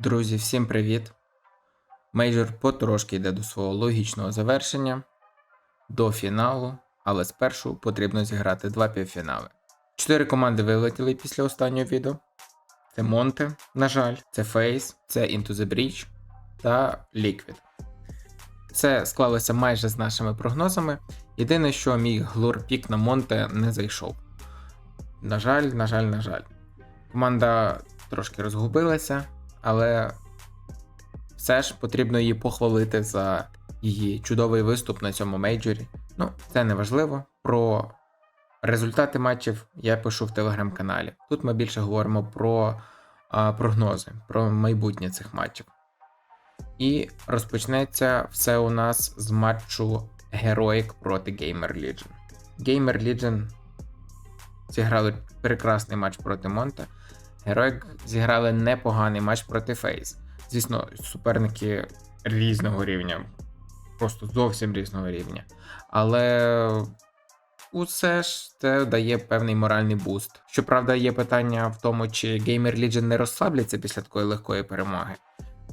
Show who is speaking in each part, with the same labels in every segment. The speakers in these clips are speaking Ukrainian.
Speaker 1: Друзі, всім привіт! Мейджор потрошки йде до свого логічного завершення, до фіналу, але спершу потрібно зіграти два півфінали. Чотири команди вилетіли після останнього відео. Це Монте, на жаль, це Face, це Into the Breach та Liquid. Це склалося майже з нашими прогнозами. Єдине, що мій глорпік на Монте не зайшов. На жаль, на жаль, на жаль. Команда трошки розгубилася, але все ж потрібно її похвалити за її чудовий виступ на цьому мейджорі. Ну, це не важливо. Про результати матчів я пишу в телеграм-каналі. Тут ми більше говоримо про а, прогнози, про майбутнє цих матчів. І розпочнеться все у нас з матчу Heroic проти Gamer Legion. Gamer Legion зіграли прекрасний матч проти Монта. Heroic зіграли непоганий матч проти Фейс. Звісно, суперники різного рівня, просто зовсім різного рівня. Але усе ж це дає певний моральний буст. Щоправда, є питання в тому, чи Gamer Legion не розслабляться після такої легкої перемоги.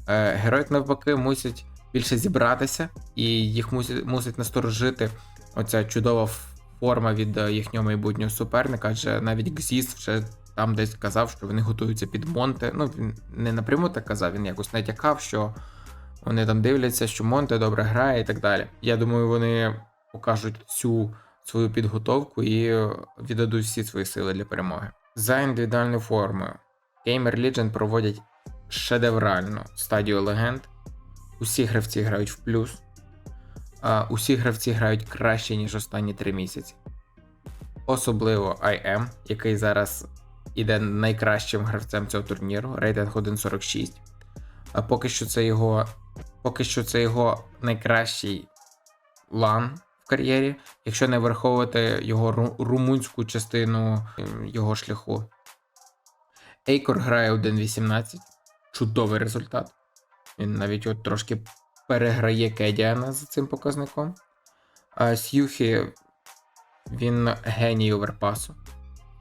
Speaker 1: Е, Герой, навпаки, мусять більше зібратися, і їх мусить, мусить насторожити оця чудова форма від е, їхнього майбутнього суперника, адже навіть Гзіс вже там десь казав, що вони готуються під Монте. Ну, він не напряму так казав, він якось натякав, що вони там дивляться, що Монте добре грає і так далі. Я думаю, вони покажуть цю свою підготовку і віддадуть всі свої сили для перемоги. За індивідуальною формою Gamer Legion проводять шедевральну стадію легенд. Усі гравці грають в плюс. Усі гравці грають краще, ніж останні 3 місяці. Особливо IM, який зараз іде найкращим гравцем цього турніру, рейтинг 1.46. А поки що це його поки що це його найкращий лан в кар'єрі, якщо не враховувати його румунську частину ем, його шляху. Ейкор грає 1.18. Чудовий результат. Він навіть от трошки переграє Кедіана за цим показником. А Сьюхі він геній оверпасу.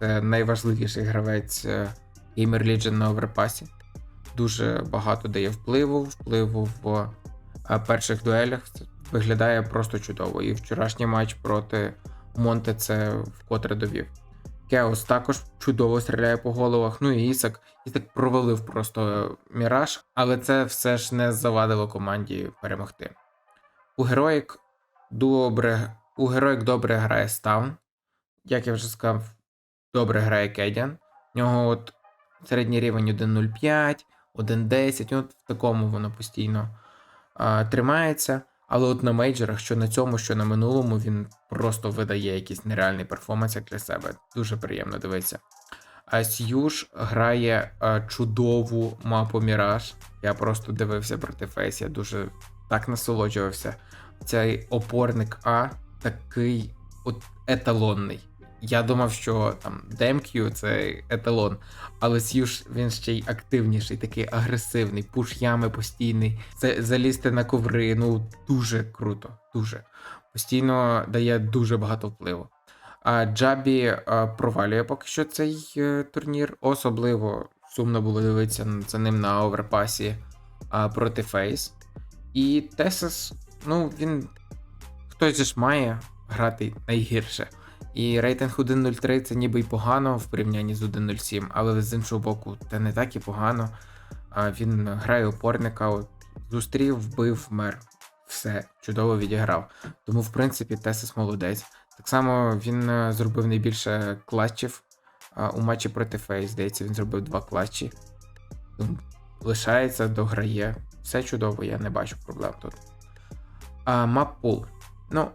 Speaker 1: Це найважливіший гравець е, Gamer Legion на оверпасі. Дуже багато дає впливу, впливу в е, перших дуелях. Це виглядає просто чудово. І вчорашній матч проти Монте це вкотре довів. Кеос також чудово стріляє по головах. Ну і Ісак, Ісак провалив просто міраж, але це все ж не завадило команді перемогти. У Героїк добре, у Героїк добре грає Ставн. Як я вже сказав, добре грає Кедян. У нього от середній рівень 1.05, 1.10, от в такому воно постійно а, тримається. Але от на мейджорах, що на цьому, що на минулому, він просто видає якийсь нереальний перформанс як для себе. Дуже приємно дивитися. А Сьюж грає а, чудову мапу Міраж. Я просто дивився проти Фейс, я дуже так насолоджувався. Цей опорник А такий от еталонний. Я думав, що там DMQ це еталон, але Сьюж він ще й активніший, такий агресивний, пуш ями постійний. Це залізти на коври. Ну дуже круто, дуже постійно дає дуже багато впливу. А Джабі а, провалює поки що цей е, турнір. Особливо сумно було дивитися за ним на оверпасі проти Фейс. І Тесас, ну він хтось ж має грати найгірше. І рейтинг 1.03 це ніби й погано в порівнянні з 1.07, але з іншого боку, це не так і погано. Він грає опорника, от, зустрів, вбив, вмер. Все, чудово відіграв. Тому, в принципі, Тесис молодець. Так само він е, зробив найбільше клатчів у матчі проти Фейс. Здається, він зробив два клатчі. Лишається, дограє. Все чудово, я не бачу проблем тут. А, Маппул. Ну,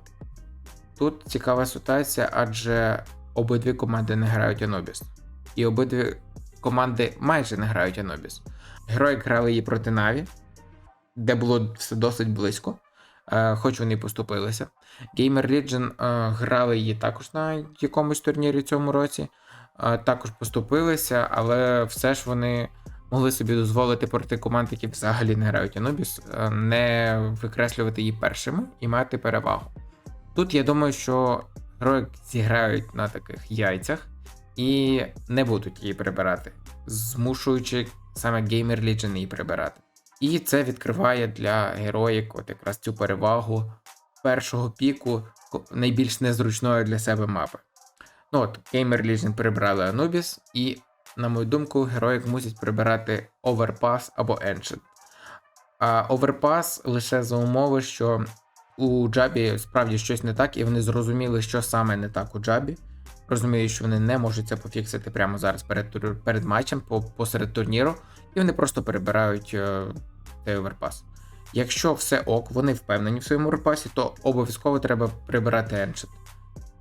Speaker 1: Тут цікава ситуація, адже обидві команди не грають Анобіс. І обидві команди майже не грають Анобіс. Герої грали її проти Наві, де було все досить близько, е, хоч вони поступилися. Gamer Legion е, грали її також на якомусь турнірі цьому році, е, також поступилися, але все ж вони могли собі дозволити проти команд, які взагалі не грають Анубіс, не викреслювати її першими і мати перевагу. Тут я думаю, що герої зіграють на таких яйцях і не будуть її прибирати, змушуючи саме Gamer Legion її прибирати. І це відкриває для героїк от якраз цю перевагу першого піку найбільш незручної для себе мапи. Ну от, Gamer Legion прибрали Anubis, і, на мою думку, героїк мусять прибирати Overpass або Ancient. А Overpass лише за умови, що у Джабі справді щось не так, і вони зрозуміли, що саме не так у Джабі. Розуміють, що вони не можуть це пофіксити прямо зараз перед, перед матчем, по- посеред турніру, і вони просто перебирають е, цей оверпас. Якщо все ок, вони впевнені в своєму оверпасі, то обов'язково треба прибирати Ancient.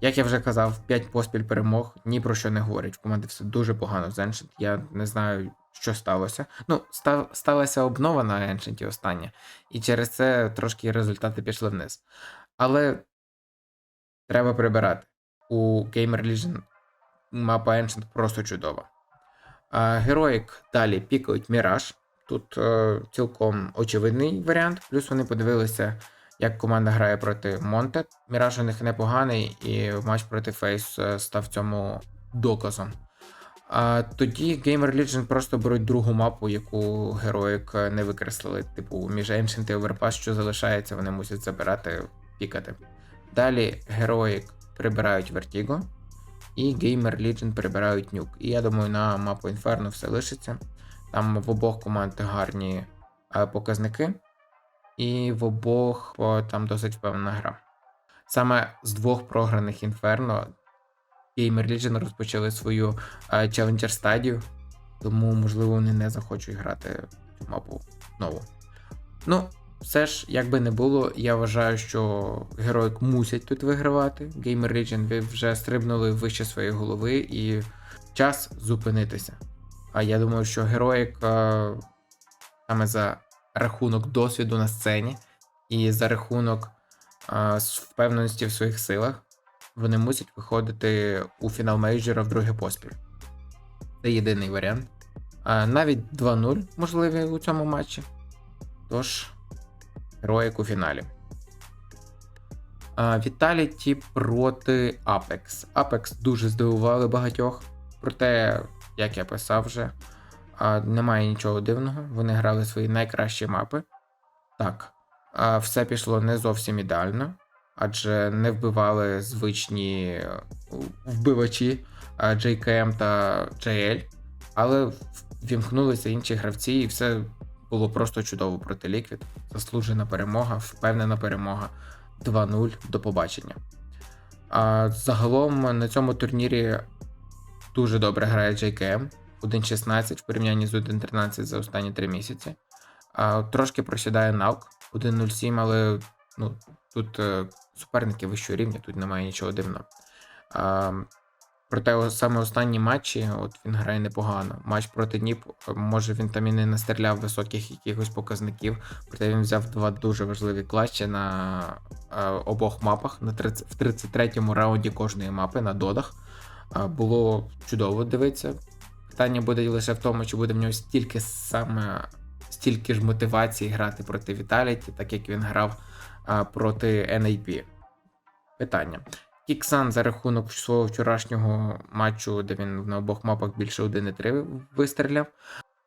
Speaker 1: Як я вже казав, 5 поспіль перемог ні про що не говорять. В команди все дуже погано з Ancient. Я не знаю, що сталося. Ну, ста- сталася обнова на Ancient остання, і через це трошки результати пішли вниз. Але треба прибирати. У Gamer Legion мапа Ancient просто чудова. А, Героїк далі пікають Міраж. Тут е, цілком очевидний варіант. Плюс вони подивилися, як команда грає проти Монте. Міраж у них непоганий, і матч проти Фейс е, став цьому доказом. А тоді Gamer Legion просто беруть другу мапу, яку героїк не викреслили. Типу, між Ancient і Overpass, що залишається, вони мусять забирати, пікати. Далі героїк прибирають Vertigo, і Gamer Legion прибирають нюк. І я думаю, на мапу Inferno все лишиться. Там в обох команд гарні е, показники, і в обох там досить впевнена гра. Саме з двох програних Inferno Gamer Legion розпочали свою е, Challenger стадію, тому, можливо, вони не захочуть грати цю мапу знову. Ну, все ж, як би не було, я вважаю, що героїк мусять тут вигравати. Gamer Legion вже стрибнули вище своєї голови і час зупинитися. А я думаю, що героїк е, саме за рахунок досвіду на сцені і за рахунок е, впевненості в своїх силах, вони мусять виходити у фінал мейджора вдруге поспіль. Це єдиний варіант. А навіть 2-0 можливі у цьому матчі. Тож, героїк у фіналі. Віталіті проти Apex. Apex дуже здивували багатьох. Проте, як я писав вже, немає нічого дивного. Вони грали свої найкращі мапи. Так, все пішло не зовсім ідеально, адже не вбивали звичні е, вбивачі JKM та JL, але вімкнулися інші гравці, і все було просто чудово проти Liquid. Заслужена перемога, впевнена перемога. 2-0 до побачення. А загалом на цьому турнірі дуже добре грає JKM 1.16 в порівнянні з 1.13 за останні 3 місяці. А, трошки просідає Навк 1.07, але ну, тут е, суперники вищого рівня, тут немає нічого дивного. Проте саме останні матчі от він грає непогано. Матч проти Дніп, е, може він там і не настріляв високих якихось показників, проте він взяв два дуже важливі клатчі на е, обох мапах на 30, в 33-му раунді кожної мапи на додах. Е, було чудово дивитися. Питання буде лише в тому, чи буде в нього стільки саме стільки ж мотивації грати проти Віталіті, так як він грав проти NAP. Питання. Кіксан за рахунок свого вчорашнього матчу, де він на обох мапах більше 1,3 вистріляв.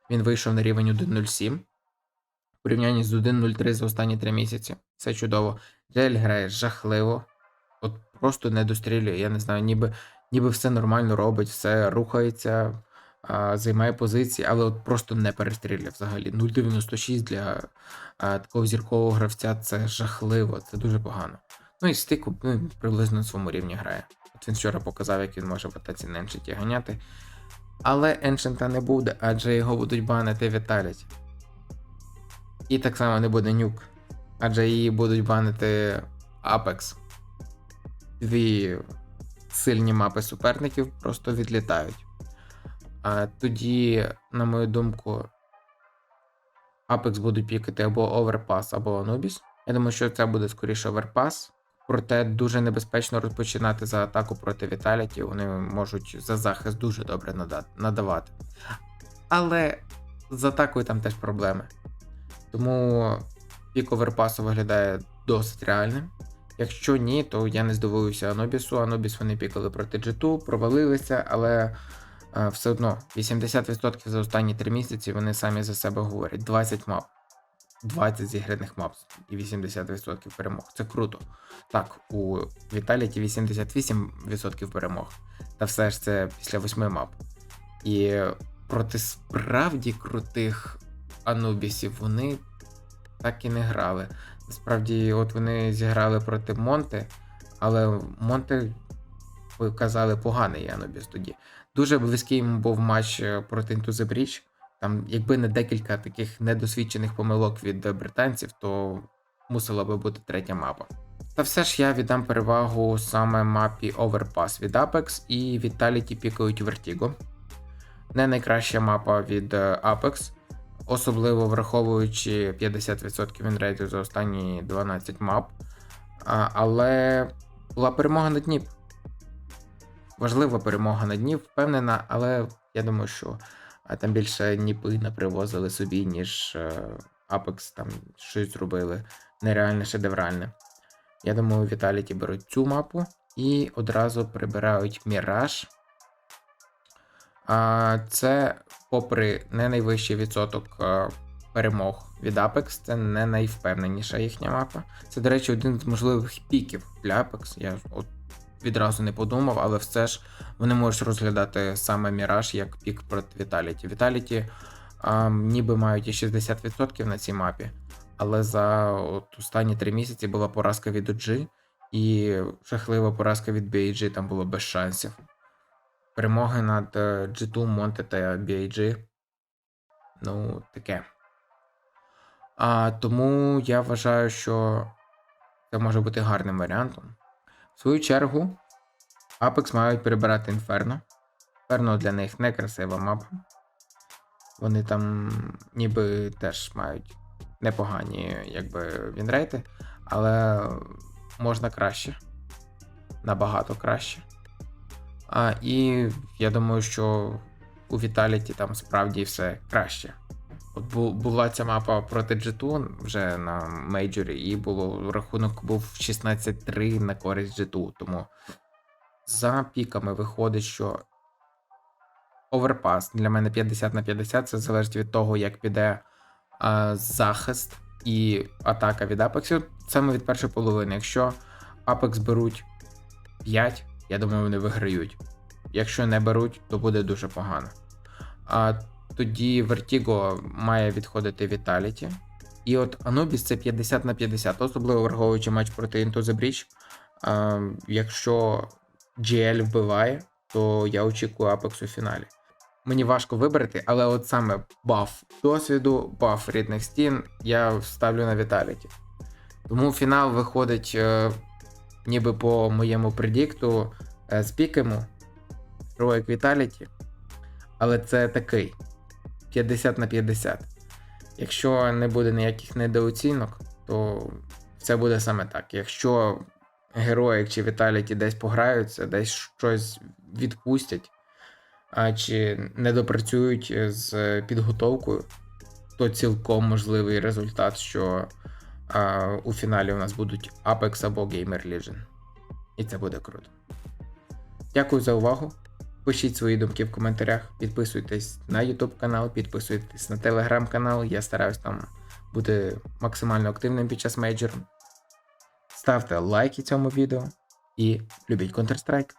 Speaker 1: Він вийшов на рівень 1.07 в порівнянні з 1.03 за останні 3 місяці. Це чудово. Джель грає жахливо, от просто не дострілює. Я не знаю, ніби, ніби все нормально робить, все рухається, а, займає позиції, але от просто не перестрілює взагалі. 0.96 для а, такого зіркового гравця це жахливо, це дуже погано. Ну і стику ну, приблизно на своєму рівні грає. От він вчора показав, як він може в атаці на Еншенті ганяти. Але Еншента не буде, адже його будуть банити Віталіті. І так само не буде нюк, адже її будуть банити Apex. Дві сильні мапи суперників просто відлітають. Тоді, на мою думку, Apex будуть пікати або Overpass, або Anubis. Я думаю, що це буде скоріше Overpass. Проте дуже небезпечно розпочинати за атаку проти Віталіті. Вони можуть за захист дуже добре надавати. Але з атакою там теж проблеми. Тому пік оверпасу виглядає досить реальним. Якщо ні, то я не здивуюся Анобісу. Анобіс вони пікали проти G2, провалилися, але все одно 80% за останні 3 місяці вони самі за себе говорять. 20 мап. 20 зіграних мап і 80% перемог. Це круто. Так, у Віталіті 88% перемог. Та все ж це після 8 мап. І проти справді крутих анубісів вони так і не грали. Насправді, от вони зіграли проти Монте, але Монте показали поганий Анубіс тоді. Дуже близький був матч е, проти the Там, якби не декілька таких недосвідчених помилок від е, британців, то мусила би бути третя мапа. Та все ж я віддам перевагу саме мапі Overpass від Apex і Vitality пікають Vertigo. Не найкраща мапа від е, Apex, особливо враховуючи 50% вінрейту за останні 12 мап. Але була перемога над Дніп. Важлива перемога над Дніп, впевнена, але я думаю, що там більше Дніпи напривозили собі, ніж е, Apex там щось зробили нереальне шедевральне. Я думаю, Vitality беруть цю мапу і одразу прибирають Міраж. Це, попри не найвищий відсоток перемог від Apex, це не найвпевненіша їхня мапа. Це, до речі, один з можливих піків для Apex. Я от відразу не подумав, але все ж вони можуть розглядати саме Міраж як пік проти. Vitality а, ніби мають і 60% на цій мапі, але за от останні 3 місяці була поразка від OG і жахлива поразка від BAG, там було без шансів. Перемоги над е, G2, Монте та BAG. Ну, таке. А, тому я вважаю, що це може бути гарним варіантом. В свою чергу, Apex мають перебирати Inferno. Inferno для них не красива мапа. Вони там ніби теж мають непогані якби, вінрейти, але можна краще. Набагато краще. А, І я думаю, що у Vitality там справді все краще. От бу- була ця мапа проти G2 вже на мейджорі, і було рахунок був 16-3 на користь G2. Тому за піками виходить, що оверпас для мене 50 на 50. Це залежить від того, як піде а, захист і атака від Apex. Саме від першої половини. Якщо Apex беруть 5, я думаю, вони виграють. Якщо не беруть, то буде дуже погано. А тоді Vertigo має відходити Vitality. І от Anubis це 50 на 50, особливо враховуючи матч проти Into the Breach. А, якщо GL вбиває, то я очікую Apex у фіналі. Мені важко вибрати, але от саме баф досвіду, баф рідних стін я ставлю на Vitality. Тому фінал виходить е, ніби по моєму предікту е, з пікему Heroic Vitality. Але це такий 50 на 50. Якщо не буде ніяких недооцінок, то все буде саме так. Якщо Heroic чи Vitality десь пограються, десь щось відпустять, а чи не допрацюють з підготовкою, то цілком можливий результат, що а, у фіналі у нас будуть Apex або Gamer Legion. І це буде круто. Дякую за увагу. Пишіть свої думки в коментарях, підписуйтесь на YouTube канал, підписуйтесь на Telegram канал. Я стараюсь там бути максимально активним під час мейджору. Ставте лайки цьому відео і любіть Counter-Strike.